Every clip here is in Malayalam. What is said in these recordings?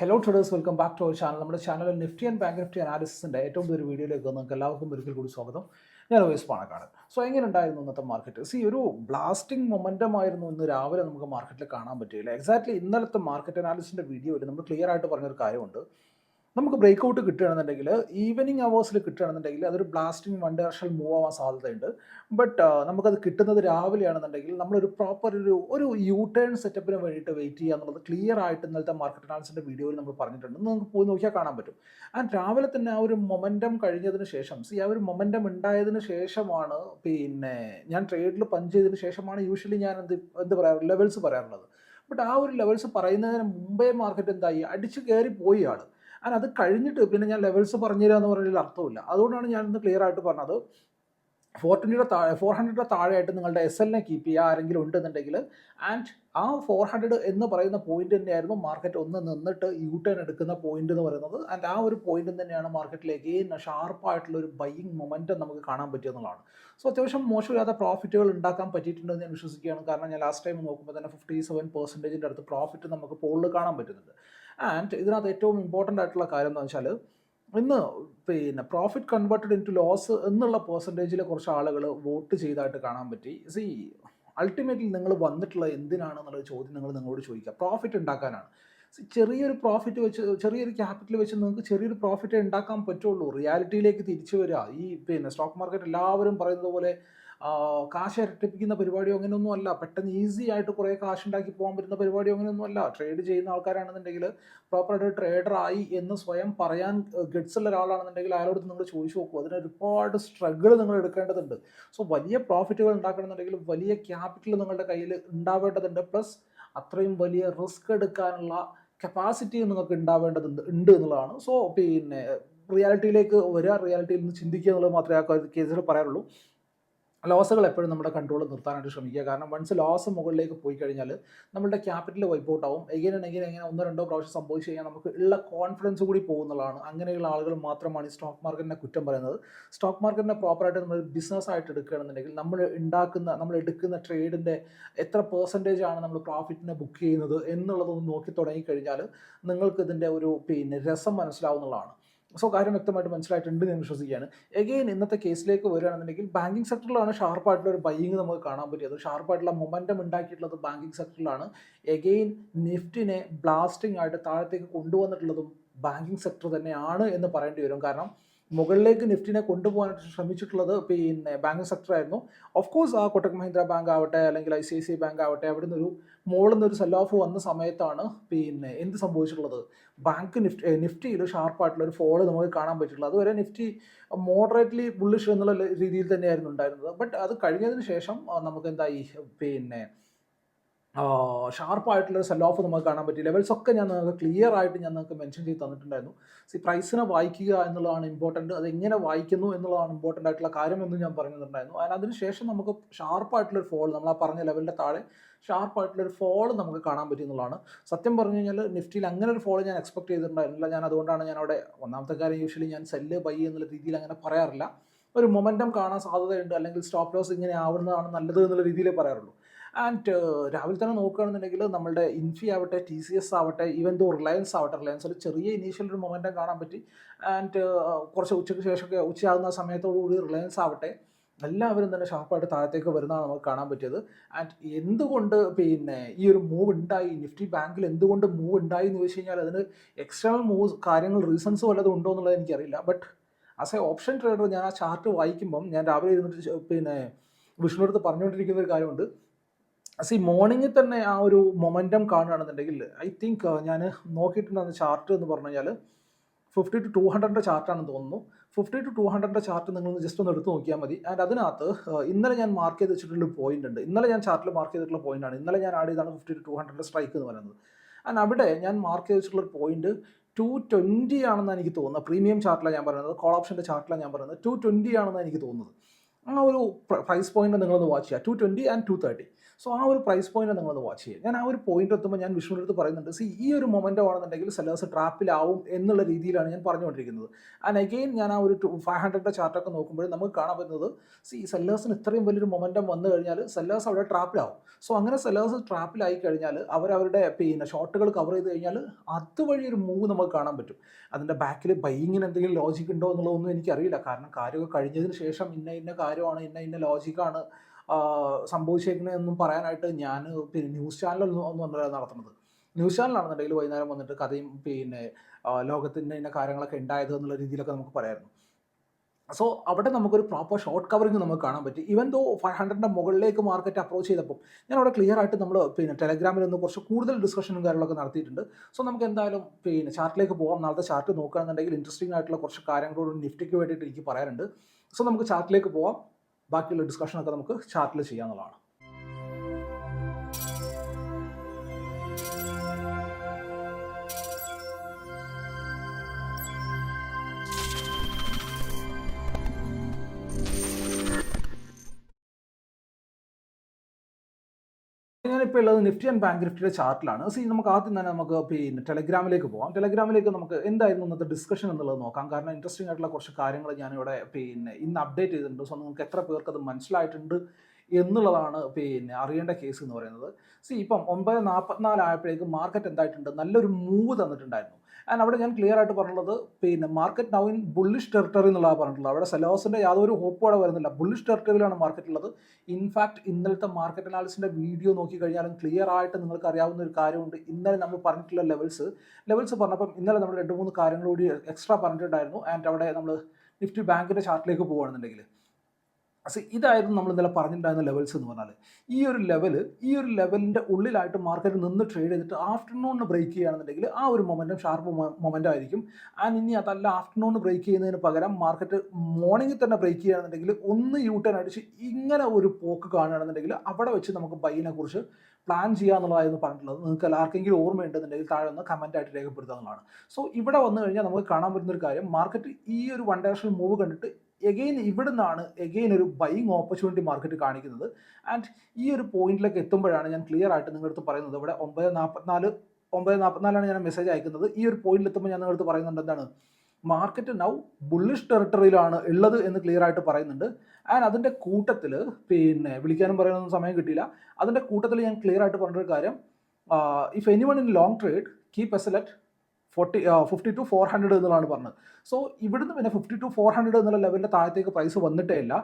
Hello traders welcome back to our channel നമ്മുടെ ചാനലിൽ നിഫ്റ്റി ആൻഡ് ബാങ്ക് നിഫ്റ്റി അനാലിസിന്റെ ഏറ്റവും പുതിയ വീഡിയോയിലേക്ക് നിങ്ങൾക്ക് എല്ലാവർക്കും ഒരിക്കൽ കൂടി സ്വാഗതം. ഞാൻ വയസ് പാണക്കാട്. സോ എങ്ങനെ ഉണ്ടായിരുന്നു ഇന്നത്തെ മാർക്കറ്റ് സി ഒരു ബ്ലാസ്റ്റിംഗ് മൊമെന്റം ആയിരുന്നു ഇന്ന് രാവിലെ നമുക്ക് മാർക്കറ്റിൽ കാണാൻ പറ്റിയില്ല. എക്സാക്ട്ലി ഇന്നലത്തെ മാർക്കറ്റ് അനാലിസിന്റെ വീഡിയോയിൽ നമ്മൾ ക്ലിയർ ആയിട്ട് പറഞ്ഞൊരു കാര്യമുണ്ട്. നമുക്ക് ബ്രേക്ക് ഔട്ട് കിട്ടുകയാണെന്നുണ്ടെങ്കിൽ ഈവനിങ് അവേഴ്സിൽ കിട്ടുകയാണെന്നുണ്ടെങ്കിൽ അതൊരു ബ്ലാസ്റ്റിംഗ് വൺ ഡയറക്ഷൻ മൂവ് ആവാൻ സാധ്യതയുണ്ട്. ബട്ട് നമുക്കത് കിട്ടുന്നത് രാവിലെയാണെന്നുണ്ടെങ്കിൽ നമ്മളൊരു പ്രോപ്പർ ഒരു ഒരു യു ടേൺ സെറ്റപ്പിന് വേണ്ടിയിട്ട് വെയിറ്റ് ചെയ്യുക എന്നുള്ളത് ക്ലിയർ ആയിട്ട് ഇന്നലത്തെ മാർക്കറ്റ് അനാലിസിന്റെ വീഡിയോയിൽ നമ്മൾ പറഞ്ഞിട്ടുണ്ട്. നിങ്ങൾക്ക് പോയി നോക്കിയാൽ കാണാൻ പറ്റും. ആൻഡ് രാവിലെ തന്നെ ആ ഒരു മൊമെന്റം കഴിഞ്ഞതിന് ശേഷം സി ആ ഒരു മൊമെന്റം ഉണ്ടായതിന് ശേഷമാണ് പിന്നെ ഞാൻ ട്രേഡിൽ പഞ്ച് ചെയ്തതിന് ശേഷമാണ് യൂഷ്വലി ഞാൻ എന്ത് എന്ത് പറയാറ് ലെവൽസ് പറയാറുള്ളത്. ബട്ട് ആ ഒരു ലെവൽസ് പറയുന്നതിന് മുമ്പേ മാർക്കറ്റ് എന്തായി? അടിച്ച് കയറി പോയി അത് കഴിഞ്ഞിട്ട് പിന്നെ ഞാൻ ലെവൽസ് പറഞ്ഞു എന്ന് പറഞ്ഞതിൽ അർത്ഥമില്ല അതുകൊണ്ടാണ് ഞാൻ ഇന്ന് ക്ലിയർ ആയിട്ട് പറഞ്ഞത്. ഫോർ ട്വന്റിയുടെ താഴെ ഫോർ ഹൺഡ്രഡിന്റെ താഴെയായിട്ട് നിങ്ങളുടെ എസ് എല്ലിനെ കീപ്പ് ചെയ്യുക ആരെങ്കിലും ഉണ്ടെന്നുണ്ടെങ്കിൽ ആൻഡ് ആ ഫോർ ഹൺഡ്രഡ് എന്ന് പറയുന്ന പോയിന്റ് തന്നെയായിരുന്നു മാർക്കറ്റ് ഒന്ന് നിന്നിട്ട് യു ടേൺ എടുക്കുന്ന പോയിന്റ് എന്ന് പറയുന്നത്. ആൻഡ് ആ ഒരു പോയിന്റ് തന്നെയാണ് മാർക്കറ്റിലേക്ക് ഷാർപ്പായിട്ടുള്ള ഒരു ബൈയിങ് മൊമെന്റം നമുക്ക് കാണാൻ പറ്റിയെന്നുള്ളതാണ് സോ അത്യാവശ്യം മോശമില്ലാത്ത പ്രോഫിറ്റുകൾ ഉണ്ടാക്കാൻ പറ്റിയിട്ടുണ്ടെന്ന് ഞാൻ വിശ്വസിക്കുകയാണ്. കാരണം ഞാൻ ലാസ്റ്റ് ടൈം നോക്കുമ്പോൾ തന്നെ ഫിഫ്റ്റി സെവൻ പെർസെന്റേജിന്റെ അടുത്ത് പ്രോഫിറ്റ് നമുക്ക് പോളിൽ കാണാൻ പറ്റുന്നുണ്ട്. ആൻഡ് ഇതിനകത്ത് ഏറ്റവും ഇമ്പോർട്ടന്റ് ആയിട്ടുള്ള കാര്യം എന്ന് വെച്ചാൽ ഇന്ന് പിന്നെ profit converted in to loss എന്നുള്ള പെർസെന്റേജിൽ കുറച്ച് ആളുകൾ വോട്ട് ചെയ്തായിട്ട് കാണാൻ പറ്റി. സി അൾട്ടിമേറ്റ്ലി നിങ്ങൾ വന്നിട്ടുള്ളത് എന്തിനാണെന്നുള്ള ചോദ്യം നിങ്ങൾ നിങ്ങളോട് ചോദിക്കുക. പ്രോഫിറ്റ് ഉണ്ടാക്കാനാണ്. ചെറിയൊരു പ്രോഫിറ്റ് വെച്ച് ചെറിയൊരു ക്യാപിറ്റൽ വെച്ച് നിങ്ങൾക്ക് ചെറിയൊരു പ്രോഫിറ്റ് ഉണ്ടാക്കാൻ പറ്റുള്ളൂ. റിയാലിറ്റിയിലേക്ക് തിരിച്ചു വരിക. ഈ പിന്നെ സ്റ്റോക്ക് മാർക്കറ്റ് എല്ലാവരും പറയുന്നത് പോലെ കാശ് ഇരട്ടിപ്പിക്കുന്ന പരിപാടിയോ അങ്ങനെയൊന്നും അല്ല. പെട്ടെന്ന് ഈസി ആയിട്ട് കുറേ കാശ് ഉണ്ടാക്കി പോകാൻ പറ്റുന്ന പരിപാടിയോ അങ്ങനെയൊന്നും അല്ല. ട്രേഡ് ചെയ്യുന്ന ആൾക്കാരാണെന്നുണ്ടെങ്കിൽ പ്രോപ്പറായിട്ട് ട്രേഡർ ആയി എന്ന് സ്വയം പറയാൻ ഗഡ്സ് ഉള്ള ഒരാളാണെന്നുണ്ടെങ്കിൽ അയാളോട് നിങ്ങൾ ചോദിച്ചു നോക്കൂ. അതിന് ഒരുപാട് സ്ട്രഗിൾ നിങ്ങൾ എടുക്കേണ്ടതുണ്ട്. സോ വലിയ പ്രോഫിറ്റുകൾ ഉണ്ടാക്കണമെന്നുണ്ടെങ്കിൽ വലിയ ക്യാപിറ്റൽ നിങ്ങളുടെ കയ്യിൽ ഉണ്ടാവേണ്ടതുണ്ട് പ്ലസ് അത്രയും വലിയ റിസ്ക് എടുക്കാനുള്ള കപ്പാസിറ്റി നിങ്ങൾക്ക് ഉണ്ടാവേണ്ടതുണ്ട് ഉണ്ട് എന്നുള്ളതാണ്. സോ പിന്നെ റിയാലിറ്റിയിലേക്ക് വരിക റിയാലിറ്റിയിൽ നിന്ന് ചിന്തിക്കുക എന്നുള്ളത് മാത്രമേ ആ കേസിൽ പറയാറുള്ളൂ. ലോസുകൾ എപ്പോഴും നമ്മുടെ കൺട്രോൾ നിർത്താനായിട്ട് ശ്രമിക്കുക. കാരണം വൺസ് ലോസ് മുകളിലേക്ക് പോയി കഴിഞ്ഞാൽ നമ്മുടെ ക്യാപിറ്റൽ വൈപ്പ് ഔട്ട് ആവും. എഗൈൻ എങ്ങനെ ഒന്നോ രണ്ടോ പ്രാവശ്യം സംഭവിച്ചു കഴിഞ്ഞാൽ നമുക്ക് ഉള്ള കോൺഫിഡൻസ് കൂടി പോകുന്നതാണ്. അങ്ങനെയുള്ള ആളുകൾ മാത്രമാണ് ഈ സ്റ്റോക്ക് മാർക്കറ്റിനെ കുറ്റം പറയുന്നത്. സ്റ്റോക്ക് മാർക്കറ്റിനെ പ്രോപ്പറായിട്ട് നമ്മൾ ബിസിനസ് ആയിട്ട് എടുക്കുകയാണെന്നുണ്ടെങ്കിൽ നമ്മൾ ഉണ്ടാക്കുന്ന നമ്മൾ എടുക്കുന്ന ട്രേഡിന്റെ എത്ര പെർസെന്റേജ് ആണ് നമ്മൾ പ്രോഫിറ്റിനെ ബുക്ക് ചെയ്യുന്നത് എന്നുള്ളതൊന്ന് നോക്കി തുടങ്ങിക്കഴിഞ്ഞാൽ നിങ്ങൾക്ക് ഇതിന്റെ ഒരു പിന്നെ രസം മനസ്സിലാവുന്നതാണ്. സോ കാര്യം വ്യക്തമായിട്ട് മനസ്സിലായിട്ടുണ്ട് ഞാൻ വിശ്വസിക്കുകയാണ്. എഗെയിൻ ഇന്നത്തെ കേസിലേക്ക് വരികയാണെന്നുണ്ടെങ്കിൽ ബാങ്കിങ് സെക്ടറിലാണ് ഷാർപ്പായിട്ടുള്ള ഒരു ബൈയിങ് നമുക്ക് കാണാൻ പറ്റിയത്. ഷാർപ്പായിട്ടുള്ള മൊമെന്റം ഉണ്ടാക്കിയിട്ടുള്ളത് ബാങ്കിങ് സെക്ടറിലാണ് എഗെയിൻ നിഫ്റ്റിനെ ബ്ലാസ്റ്റിംഗ് ആയിട്ട് താഴത്തേക്ക് കൊണ്ടുവന്നിട്ടുള്ളതും ബാങ്കിങ് സെക്ടർ തന്നെയാണ് എന്ന് പറയേണ്ടി വരും. കാരണം മുകളിലേക്ക് നിഫ്റ്റിനെ കൊണ്ടുപോകാനായിട്ട് ശ്രമിച്ചിട്ടുള്ളത് പിന്നെ ബാങ്കിങ് സെക്ടർ ആയിരുന്നു. ഓഫ് കോഴ്സ് ആ കൊട്ടക് മഹീന്ദ്ര ബാങ്ക് ആവട്ടെ അല്ലെങ്കിൽ I C I C bank ആവട്ടെ അവിടെ നിന്നൊരു മുകളിൽ നിന്നൊരു സെൽ ഓഫ് വന്ന സമയത്താണ് പിന്നെ എന്ത് സംഭവിച്ചിട്ടുള്ളത്? ബാങ്ക് നിഫ്റ്റി നിഫ്റ്റിയിൽ ഷാർപ്പായിട്ടുള്ള ഒരു ഫോൾ നമുക്ക് കാണാൻ പറ്റിയിട്ടുള്ളത്. അതുവരെ നിഫ്റ്റി മോഡറേറ്റ്ലി ബുള്ളിഷ് എന്നുള്ള രീതിയിൽ തന്നെയായിരുന്നു ഉണ്ടായിരുന്നത്. ബട്ട് അത് കഴിഞ്ഞതിന് ശേഷം നമുക്ക് എന്തായി? പിന്നെ ഷാർപ്പായിട്ടുള്ള സെൽ ഓഫ് നമുക്ക് കാണാൻ പറ്റി ലെവൽസ് ഒക്കെ ഞാൻ നിങ്ങൾക്ക് ക്ലിയർ ആയിട്ട് ഞാൻ നിങ്ങൾക്ക് മെൻഷൻ ചെയ്ത് തന്നിട്ടുണ്ടായിരുന്നു. സി പ്രൈസിനെ വായിക്കുക എന്നുള്ളതാണ് ഇമ്പോർട്ടന്റ് അത് എങ്ങനെ വായിക്കുന്നു എന്നുള്ളതാണ് ഇമ്പോർട്ടന്റ് ആയിട്ടുള്ള കാര്യം എന്ന് ഞാൻ പറഞ്ഞിട്ടുണ്ടായിരുന്നു. അതിന് അതിനുശേഷം നമുക്ക് ഷാർപ്പായിട്ടുള്ളൊരു ഫോൾ നമ്മൾ ആ പറഞ്ഞ ലെവലിന്റെ താഴെ ഷാർപ്പായിട്ടുള്ളൊരു ഫോൾ നമുക്ക് കാണാൻ പറ്റി എന്നുള്ളതാണ്. സത്യം പറഞ്ഞു കഴിഞ്ഞാൽ നിഫ്റ്റിയിൽ അങ്ങനെ ഒരു ഫോൾ ഞാൻ എക്സ്പെക്ട് ചെയ്തിട്ടുണ്ടായിരുന്നില്ല. ഞാൻ അതുകൊണ്ടാണ് ഞാൻ അവിടെ ഒന്നാമത്തെ കാര്യം യൂഷ്വലി ഞാൻ സെല്ല് ബൈ എന്നുള്ള രീതിയിൽ അങ്ങനെ പറയാറില്ല. ഒരു മൊമെന്റം കാണാൻ സാധ്യതയുണ്ട്. അല്ലെങ്കിൽ സ്റ്റോപ്പ് ലോസ് ഇങ്ങനെ ആവുന്നതാണ് നല്ലത് എന്നുള്ള രീതിയിലേ പറയാറുള്ളൂ. ആൻഡ് രാവിലെ തന്നെ നോക്കുകയാണെന്നുണ്ടെങ്കിൽ നമ്മുടെ ഇൻഫി ആവട്ടെ ടി സി എസ് ആവട്ടെ ഈവൻ ദോ റിലയൻസ് ആവട്ടെ റിലയൻസ് ഒരു ചെറിയ ഇനീഷ്യൽ ഒരു മൊമെന്റം കാണാൻ പറ്റി. ആൻഡ് കുറച്ച് ഉച്ചയ്ക്ക് ശേഷമൊക്കെ ഉച്ചയാകുന്ന സമയത്തോടുകൂടി റിലയൻസ് ആവട്ടെ എല്ലാവരും തന്നെ ഷാർപ്പായിട്ട് താഴത്തേക്ക് വരുന്നതാണ് നമുക്ക് കാണാൻ പറ്റിയത്. ആൻഡ് എന്തുകൊണ്ട് പിന്നെ ഈ ഒരു മൂവ് ഉണ്ടായി? നിഫ്റ്റി ബാങ്കിൽ എന്തുകൊണ്ട് മൂവ് ഉണ്ടായി എന്ന് ചോദിച്ചു കഴിഞ്ഞാൽ അതിന് എക്സ്റ്റേണൽ മൂവ് കാര്യങ്ങൾ റീസൺസ് വല്ലതും ഉണ്ടോ എന്നുള്ളത് എനിക്കറിയില്ല. But as a option trader ഞാൻ ആ ചാർട്ട് വായിക്കുമ്പം ഞാൻ രാവിലെ ഇരുന്നിട്ട് പിന്നെ വിഷ്ണു അടുത്ത് പറഞ്ഞുകൊണ്ടിരിക്കുന്ന ഒരു കാര്യമുണ്ട്. സി മോർണിംഗിൽ തന്നെ ആ ഒരു മൊമെന്റം കാണുകയാണെന്നുണ്ടെങ്കിൽ ഐ തിങ്ക് ഞാൻ നോക്കിയിട്ടുണ്ടായിരുന്ന ചാർട്ട് എന്ന് പറഞ്ഞു കഴിഞ്ഞാൽ ഫിഫ്റ്റി ടു ടു ഹൺഡ്രഡിന്റെ ചാർട്ടാണെന്ന് തോന്നുന്നു. ഫിഫ്റ്റി ടു ടു ഹൺഡ്രഡിന്റെ ചാർട്ട് നിങ്ങൾ ജസ്റ്റ് ഒന്ന് എടുത്ത് നോക്കിയാൽ മതി. ആൻഡ് അതിനകത്ത് ഇന്നലെ ഞാൻ മാർക്ക് ചെയ്ത് വെച്ചിട്ടുള്ള പോയിന്റ് ഉണ്ട്. ഇന്നലെ ഞാൻ ചാർട്ടിൽ മാർക്ക് ചെയ്തിട്ടുള്ള പോയിന്റ് ആണ്. ഇന്നലെ ഞാൻ ആഡ് ചെയ്താണ് fifty two two hundred strike എന്ന് പറയുന്നത്. ആൻഡ് അവിടെ ഞാൻ മാർക്ക് ചെയ്ത് വെച്ചിട്ടുള്ള പോയിന്റ് ടു ട്വന്റി ആണെന്ന് എനിക്ക് തോന്നുന്നത്. പ്രീമിയം ചാർട്ടിലാണ് ഞാൻ പറയുന്നത്. കോൾ ഓപ്ഷന്റെ ചാർട്ടിലാണ് ഞാൻ പറയുന്നത്. ടു ട്വന്റി ആണെന്ന് എനിക്ക് തോന്നുന്നത്. ആ ഒരു പ്രൈസ് പോയിന്റ് നിങ്ങളൊന്ന് വാച്ച് ചെയ്യുക. Two twenty and two thirty so ആ ഒരു പ്രൈസ് പോയിന്റ് നിങ്ങളത് വാച്ച് ചെയ്യുക. ഞാൻ ആ ഒരു പോയിന്റ് എത്തുമ്പോൾ ഞാൻ വിഷ്ണുവിന്റെ അടുത്ത് പറയുന്നുണ്ട് സി ഈ ഒരു മൊമെന്റ് ആണെന്നുണ്ടെങ്കിൽ സെല്ലേഴ്സ് ട്രാപ്പിലാവും എന്നുള്ള രീതിയിലാണ് ഞാൻ പറഞ്ഞുകൊണ്ടിരിക്കുന്നത്. ആൻഡ് അഗെയിൻ ഞാൻ ആ ഒരു ഫൈവ് ഹൺഡ്രഡിന്റെ ചാർട്ടൊക്കെ നോക്കുമ്പോൾ നമുക്ക് കാണാൻ പറ്റുന്നത് സി സെല്ലേഴ്സിന് ഇത്രയും വലിയൊരു മൊമെന്റം വന്നു കഴിഞ്ഞാൽ സെല്ലേഴ്സ് അവിടെ ട്രാപ്പിലാവും സോ അങ്ങനെ സെല്ലേഴ്സ് ട്രാപ്പിലായി കഴിഞ്ഞാൽ അവരവരുടെ പിന്നെ ഷോട്ടുകൾ കവർ ചെയ്ത് കഴിഞ്ഞാൽ അതുവഴി ഒരു മൂവ് നമുക്ക് കാണാൻ പറ്റും. അതിന്റെ ബാക്കിൽ ബൈയിങ്ങിന് എന്തെങ്കിലും ലോജിക് ഉണ്ടോ എന്നുള്ളതൊന്നും എനിക്കറിയില്ല. കാരണം കാര്യമൊക്കെ കഴിഞ്ഞതിന് ശേഷം ഇന്ന ഇന്ന കാര്യമാണ് ഇന്ന ഇന്ന ലോജിക്കാണ് സംഭവിച്ചേക്കുന്നതെന്നും പറയാനായിട്ട് ഞാൻ പിന്നെ ന്യൂസ് ചാനലൊന്നും ഒന്നും ഒന്നല്ല നടത്തുന്നത്. ന്യൂസ് ചാനൽ ചാനലാണെന്നുണ്ടെങ്കിൽ വൈകുന്നേരം വന്നിട്ട് കഥയും പിന്നെ ലോകത്തിന്റെ ഇന്ന കാര്യങ്ങളൊക്കെ ഉണ്ടായത് എന്നുള്ള രീതിയിലൊക്കെ നമുക്ക് പറയായിരുന്നു. സോ അവിടെ നമുക്കൊരു പ്രോപ്പർ ഷോർട്ട് കവറിങ് നമുക്ക് കാണാൻ പറ്റും. ഈവൻ ദോ ഫൈവ് ഹൺഡ്രഡിന്റെ മുകളിലേക്ക് മാർക്കറ്റ് അപ്രോച്ച് ചെയ്തപ്പോൾ ഞാൻ അവിടെ ക്ലിയർ ആയിട്ട് നമ്മൾ പിന്നെ ടെലഗ്രാമിൽ നിന്ന് കുറച്ച് കൂടുതൽ ഡിസ്കഷനും കാര്യങ്ങളൊക്കെ നടത്തിയിട്ടുണ്ട്. സോ നമുക്ക് എന്തായാലും പിന്നെ ചാർട്ടിലേക്ക് പോകാം നാളത്തെ ചാർട്ട് നോക്കുകയാണെന്നുണ്ടെങ്കിൽ ഇൻട്രസ്റ്റിംഗ് ആയിട്ടുള്ള കുറച്ച് കാര്യങ്ങളോട് നിഫ്റ്റിക്ക് വേണ്ടിയിട്ട് എനിക്ക് പറയാനുണ്ട്. സോ നമുക്ക് ചാർട്ടിലേക്ക് പോവാം. ബാക്കിയുള്ള ഡിസ്കഷനൊക്കെ നമുക്ക് ചാർട്ടിൽ ചെയ്യാവുന്നതാണ്. ഞാനിപ്പോൾ ഉള്ളത് നിഫ്റ്റി ആൻഡ് ബാങ്ക് നിഫ്റ്റിയുടെ ചാർട്ടിലാണ്. സി നമുക്ക് ആദ്യം തന്നെ നമുക്ക് പിന്നെ ടെലഗ്രാമിലേക്ക് പോകാം ടെലഗ്രാമിലേക്ക് നമുക്ക് എന്തായിരുന്നു ഇന്നത്തെ ഡിസ്കഷൻ എന്നുള്ളത് നോക്കാം. കാരണം ഇൻട്രസ്റ്റിംഗ് ആയിട്ടുള്ള കുറച്ച് കാര്യങ്ങൾ ഞാനിവിടെ പിന്നെ ഇന്ന് അപ്ഡേറ്റ് ചെയ്തിട്ടുണ്ട്. സോ നിങ്ങൾക്ക് എത്ര പേർക്ക് അത് മനസ്സിലായിട്ടുണ്ട് എന്നുള്ളതാണ് പിന്നെ അറിയേണ്ട കേസ് എന്ന് പറയുന്നത്. സി ഇപ്പം ഒമ്പത് നാൽപ്പത്തിനാല് ആയപ്പോഴേക്കും മാർക്കറ്റ് എന്തായിട്ടുണ്ട്? നല്ലൊരു മൂവ് തന്നിട്ടുണ്ടായിരുന്നു. ആൻഡ് അവിടെ ഞാൻ ക്ലിയർ ആയിട്ട് പറഞ്ഞുള്ളത് പിന്നെ market now in bullish territory എന്നുള്ളതാണ് പറഞ്ഞിട്ടുള്ളത്. അവിടെ സെലോസിന്റെ യാതൊരു ഹോപ്പും അവിടെ വരുന്നില്ല. ബുള്ളിഷ് ടെറിട്ടറിയിലാണ് മാർക്കറ്റ് ഉള്ളത്. ഇൻഫാക്ട് ഇന്നലത്തെ മാർക്കറ്റ് അനാലിസിന്റെ വീഡിയോ നോക്കി കഴിഞ്ഞാലും ക്ലിയർ ആയിട്ട് നിങ്ങൾക്ക് അറിയാവുന്ന ഒരു കാര്യമുണ്ട്. ഇന്നലെ നമ്മൾ പറഞ്ഞിട്ടുള്ള ലെവൽസ് ലെവൽസ് പറഞ്ഞപ്പം ഇന്നലെ നമ്മൾ രണ്ട് മൂന്ന് കാര്യങ്ങളോട് എക്സ്ട്രാ പറഞ്ഞിട്ടുണ്ടായിരുന്നു. ആൻഡ് അവിടെ നമ്മൾ നിഫ്റ്റി ബാങ്കിന്റെ ചാർട്ടിലേക്ക് പോകുകയാണെന്നുണ്ടെങ്കിൽ സി ഇതായിരുന്നു നമ്മൾ ഇന്നലെ പറഞ്ഞിട്ടുണ്ടായിരുന്ന ലെവൽസ് എന്ന് പറഞ്ഞാൽ ഈ ഒരു ലെവൽ ഈ ഒരു ലെവലിന്റെ ഉള്ളിലായിട്ട് മാർക്കറ്റ് നിന്ന് ട്രേഡ് ചെയ്തിട്ട് ആഫ്റ്റർനൂണിന് ബ്രേക്ക് ചെയ്യുകയാണെന്നുണ്ടെങ്കിൽ ആ ഒരു മൊമെന്റം ഷാർപ്പ് മൊമെന്റ് ആയിരിക്കും. ആൻഡ് ഇനി അതല്ല ആഫ്റ്റർനൂണിന് ബ്രേക്ക് ചെയ്യുന്നതിന് പകരം മാർക്കറ്റ് മോർണിംഗിൽ തന്നെ ബ്രേക്ക് ചെയ്യുകയാണെന്നുണ്ടെങ്കിൽ ഒന്ന് യൂ ടേൺ അടിച്ച് ഇങ്ങനെ ഒരു പോക്ക് കാണുകയാണെന്നുണ്ടെങ്കിൽ അവിടെ വെച്ച് നമുക്ക് ബൈനെ കുറിച്ച് പ്ലാൻ ചെയ്യുക എന്നുള്ളതായിരുന്നു പറഞ്ഞിട്ടുള്ളത്. നിങ്ങൾക്ക് എല്ലാവർക്കെങ്കിലും ഓർമ്മയുണ്ടെന്നുണ്ടെങ്കിൽ താഴെ ഒന്ന് കമന്റ് ആയിട്ട് രേഖപ്പെടുത്തുക സോ ഇവിടെ വന്നു കഴിഞ്ഞാൽ നമുക്ക് കാണാൻ പറ്റുന്ന ഒരു കാര്യം മാർക്കറ്റ് ഈ ഒരു വൺ ഡയറക്ഷൻ മൂവ് കണ്ടിട്ട് എഗെയിൻ ഇവിടുന്നാണ് എഗെയിൻ ഒരു ബൈങ് ഓപ്പർച്യൂണിറ്റി മാർക്കറ്റ് കാണിക്കുന്നത്. ആൻഡ് ഈ ഒരു പോയിന്റിലേക്ക് എത്തുമ്പോഴാണ് ഞാൻ ക്ലിയർ ആയിട്ട് നിങ്ങളടുത്ത് പറയുന്നത്. ഇവിടെ ഒമ്പത് നാൽപ്പത്തിനാല് ഒമ്പത് നാൽപ്പത്തിനാലാണ് ഞാൻ മെസ്സേജ് അയക്കുന്നത്. ഈ ഒരു പോയിന്റിൽ എത്തുമ്പോൾ ഞാൻ നിങ്ങളടുത്ത് പറയുന്നുണ്ട് എന്താണ്? മാർക്കറ്റ് നൗ ബുള്ളിഷ് ടെറിട്ടറിയിലാണ് ഉള്ളത് എന്ന് ക്ലിയർ ആയിട്ട് പറയുന്നുണ്ട്. ആൻഡ് അതിന്റെ കൂട്ടത്തിൽ പിന്നെ വിളിക്കാനും പറയാനൊന്നും സമയം കിട്ടിയില്ല. അതിന്റെ കൂട്ടത്തിൽ ഞാൻ ക്ലിയർ ആയിട്ട് പറഞ്ഞൊരു കാര്യം. If any one in long trade keep S let forty fifty two four hundred എന്നുള്ളതാണ് പറഞ്ഞത്. സോ ഇവിടുന്ന് പിന്നെ ഫിഫ്റ്റി ടു ഫോർ ഹൺഡ്രഡ് എന്നുള്ള ലെവലിന്റെ താഴത്തേക്ക് പ്രൈസ് വന്നിട്ടേ ഇല്ല.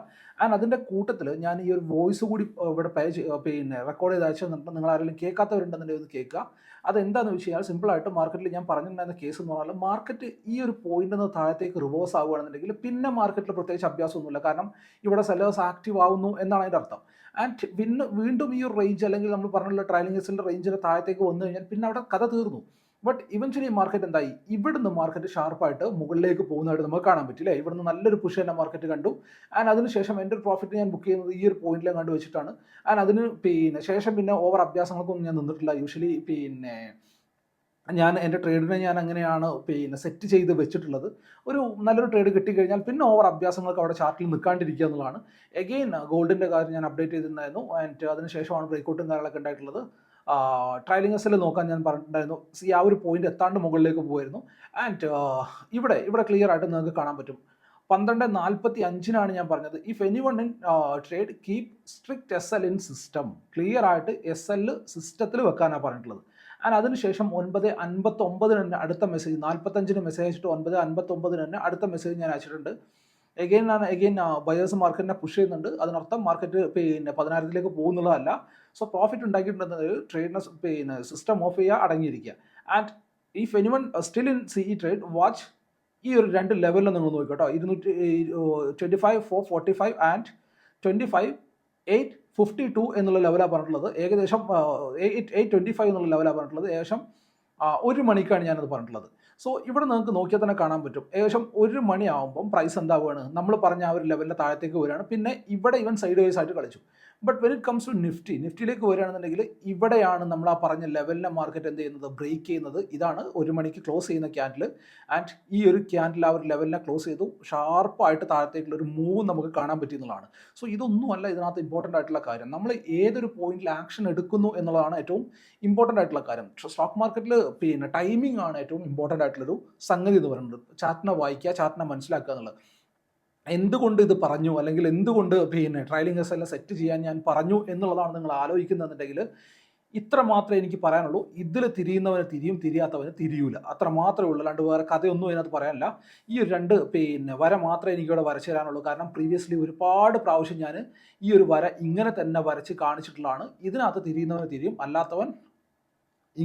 ആൻഡ് അതിന്റെ കൂട്ടത്തിൽ ഞാൻ ഈ ഒരു വോയിസ് കൂടി ഇവിടെ പേ പിന്നെ റെക്കോർഡ് ചെയ്ത് അയച്ചു തന്നിട്ട് നിങ്ങൾ ആരെങ്കിലും കേൾക്കാത്തവരുണ്ടെന്നുണ്ടെങ്കിൽ ഒന്ന് കേൾക്കുക. അതെന്താണെന്ന് വെച്ച് കഴിഞ്ഞാൽ സിമ്പിളായിട്ട് മാർക്കറ്റിൽ ഞാൻ പറഞ്ഞിട്ടുണ്ടായിരുന്ന കേസ് എന്ന് പറഞ്ഞാൽ മാർക്കറ്റ് ഈ ഒരു പോയിന്റിൽ നിന്ന് താഴത്തേക്ക് റിവേഴ്സ് ആവുകയാണെന്നുണ്ടെങ്കിൽ പിന്നെ മാർക്കറ്റിൽ പ്രത്യേകിച്ച് അഭ്യാസമൊന്നുമില്ല. കാരണം ഇവിടെ സെല്ലേഴ്സ് ആക്റ്റീവ് ആവുന്നു എന്നാണ് അതിന്റെ അർത്ഥം. ആൻഡ് പിന്നെ വീണ്ടും ഈ ഒരു റേഞ്ച് അല്ലെങ്കിൽ നമ്മൾ പറഞ്ഞുള്ള ട്രയലിംഗ് എസിന്റെ റേഞ്ചിന്റെ താഴത്തേക്ക് വന്നു കഴിഞ്ഞാൽ പിന്നെ അവിടെ കഥ തീർന്നു. ബട്ട് ഇവൻച്വലി മാർക്കറ്റ് എന്തായി? ഇവിടുന്ന് മാർക്കറ്റ് ഷാർപ്പായിട്ട് മുകളിലേക്ക് പോകുന്നതായിട്ട് നമുക്ക് കാണാൻ പറ്റില്ല ഇവിടുന്ന് നല്ലൊരു പുഷ് തന്നെ മാർക്കറ്റ് കണ്ടു. ആൻഡ് അതിനുശേഷം എന്റെ ഒരു പ്രോഫിറ്റ് ഞാൻ ബുക്ക് ചെയ്യുന്നത് ഈ ഒരു പോയിന്റിലെ കണ്ടു വെച്ചിട്ടാണ്. ആൻഡ് അതിന് പിന്നെ ശേഷം പിന്നെ ഓവർ അഭ്യാസങ്ങൾക്കൊന്നും ഞാൻ നിന്നിട്ടില്ല. യൂഷ്വലി പിന്നെ ഞാൻ എന്റെ ട്രേഡിനെ ഞാൻ അങ്ങനെയാണ് പിന്നെ സെറ്റ് ചെയ്ത് വെച്ചിട്ടുള്ളത്. ഒരു നല്ലൊരു ട്രേഡ് കിട്ടിക്കഴിഞ്ഞാൽ പിന്നെ ഓവർ അഭ്യാസങ്ങൾക്ക് അവിടെ ചാർട്ടിൽ നിൽക്കാണ്ടിരിക്കുക എന്നുള്ളതാണ്. എഗെയിൻ ഗോൾഡിന്റെ കാര്യം ഞാൻ അപ്ഡേറ്റ് ചെയ്തിട്ടുണ്ടായിരുന്നു. ആൻഡ് അതിനുശേഷമാണ് ബ്രേക്കൗട്ടും കാര്യങ്ങളൊക്കെ ഉണ്ടായിട്ടുള്ളത്. ട്രയലിംഗ് എസിൽ നോക്കാൻ ഞാൻ പറഞ്ഞിട്ടുണ്ടായിരുന്നു. സി ആ ഒരു പോയിന്റ് എത്താണ്ട് മുകളിലേക്ക് പോയിരുന്നു. ആൻഡ് ഇവിടെ ഇവിടെ ക്ലിയർ ആയിട്ട് നിങ്ങൾക്ക് കാണാൻ പറ്റും. പന്ത്രണ്ട് നാൽപ്പത്തി അഞ്ചിനാണ് ഞാൻ പറഞ്ഞത്. If any one in trade keep strict S L in system clear ആയിട്ട് എസ് എൽ സിസ്റ്റത്തിൽ വെക്കാനാണ് പറഞ്ഞിട്ടുള്ളത്. ആൻഡ് അതിനുശേഷം ഒൻപത് അൻപത്തൊമ്പതിന് തന്നെ അടുത്ത മെസ്സേജ് നാൽപ്പത്തഞ്ചിന് മെസ്സേജ് അയച്ചിട്ട് ഒൻപത് അൻപത്തൊമ്പതിന് തന്നെ അടുത്ത മെസ്സേജ് ഞാൻ അയച്ചിട്ടുണ്ട്. എഗെയിൻ ആണ് എഗെയിൻ ബയേഴ്സ് മാർക്കറ്റിനെ പുഷ് ചെയ്യുന്നുണ്ട്. അതിനർത്ഥം മാർക്കറ്റ് പിന്നെ പതിനായിരത്തിലേക്ക് പോകുന്നുള്ളതല്ല. സോ പ്രോഫിറ്റ് ഉണ്ടാക്കിയിട്ടുണ്ടെന്നത് ട്രേഡിനെ പിന്നെ സിസ്റ്റം ഓഫ് ചെയ്യുക അടങ്ങിയിരിക്കുക and if anyone still in C E trade watch ഈ ഒരു രണ്ട് ലെവലിൽ നിങ്ങൾ നോക്കിക്കോട്ടോ ഇരുന്നൂറ്റി twenty five four forty five and twenty five eight fifty two എന്നുള്ള ലെവലാണ് പറഞ്ഞിട്ടുള്ളത്. ഏകദേശം എയ്റ്റ് എയ്റ്റ് ട്വന്റി ഫൈവ് എന്നുള്ള ലെവലാണ് പറഞ്ഞിട്ടുള്ളത്. ഏകദേശം ഒരു മണിക്കാണ് ഞാനത് പറഞ്ഞിട്ടുള്ളത്. സോ ഇവിടെ നിങ്ങൾക്ക് നോക്കിയാൽ തന്നെ കാണാൻ പറ്റും. ഏകദേശം ഒരു മണിയാവുമ്പം പ്രൈസ് എന്താവുകയാണ്? നമ്മൾ പറഞ്ഞ ആ ഒരു ലെവലിന്റെ താഴത്തേക്ക് വരികയാണ്. പിന്നെ ഇവിടെ ഇവൻ സൈഡ് വൈസ് ആയിട്ട് കളിച്ചു. But when it comes to Nifty നിഫ്റ്റിയിലേക്ക് വരികയാണെന്നുണ്ടെങ്കിൽ ഇവിടെയാണ് നമ്മൾ ആ പറഞ്ഞ ലെവലിനെ മാർക്കറ്റ് എന്ത് ചെയ്യുന്നത്? ബ്രേക്ക് ചെയ്യുന്നത്. ഇതാണ് ഒരു മണിക്ക് ക്ലോസ് ചെയ്യുന്ന ക്യാൻഡിൽ ആൻഡ് ഈ ഒരു ക്യാൻഡിൽ ആ ഒരു ലെവലിനെ ക്ലോസ് ചെയ്തു. ഷാർപ്പായിട്ട് താഴത്തേക്കുള്ള ഒരു മൂവ് നമുക്ക് കാണാൻ പറ്റിയെന്നുള്ളതാണ് സോ ഇതൊന്നുമല്ല ഇതിനകത്ത് ഇമ്പോർട്ടന്റ് ആയിട്ടുള്ള കാര്യം. നമ്മൾ ഏതൊരു പോയിന്റിൽ ആക്ഷൻ എടുക്കുന്നു എന്നുള്ളതാണ് ഏറ്റവും ഇമ്പോർട്ടന്റ് ആയിട്ടുള്ള കാര്യം. സ്റ്റോക്ക് മാർക്കറ്റിൽ പിന്നെ ടൈമിംഗ് ആണ് ഏറ്റവും ഇമ്പോർട്ടന്റ് ആയിട്ടുള്ളൊരു സംഗതി എന്ന് പറയുന്നത്. ചാറ്റിനെ വായിക്കുക ചാറ്റിനെ മനസ്സിലാക്കുക എന്നുള്ളത്. എന്തുകൊണ്ട് ഇത് പറഞ്ഞു? അല്ലെങ്കിൽ എന്തുകൊണ്ട് പിന്നെ ട്രയലിംഗ് എസ് എല്ലാം സെറ്റ് ചെയ്യാൻ ഞാൻ പറഞ്ഞു എന്നുള്ളതാണ് നിങ്ങൾ ആലോചിക്കുന്നതെന്നുണ്ടെങ്കിൽ ഇത്ര മാത്രമേ എനിക്ക് പറയാനുള്ളൂ. ഇതിൽ തിരിയുന്നവന് തിരിയും തിരിയാത്തവന് തിരിയൂല. അത്ര മാത്രമേ ഉള്ളൂ. അല്ലാണ്ട് വേറെ കഥയൊന്നും അതിനകത്ത് പറയാനില്ല. ഈ ഒരു രണ്ട് പിന്നെ വര മാത്രമേ എനിക്കിവിടെ വരച്ചു തരാനുള്ളൂ. കാരണം പ്രീവിയസ്ലി ഒരുപാട് പ്രാവശ്യം ഞാൻ ഈ ഒരു വര ഇങ്ങനെ തന്നെ വരച്ച് കാണിച്ചിട്ടുള്ളതാണ്. ഇതിനകത്ത് തിരിയുന്നവന് തിരിയും അല്ലാത്തവൻ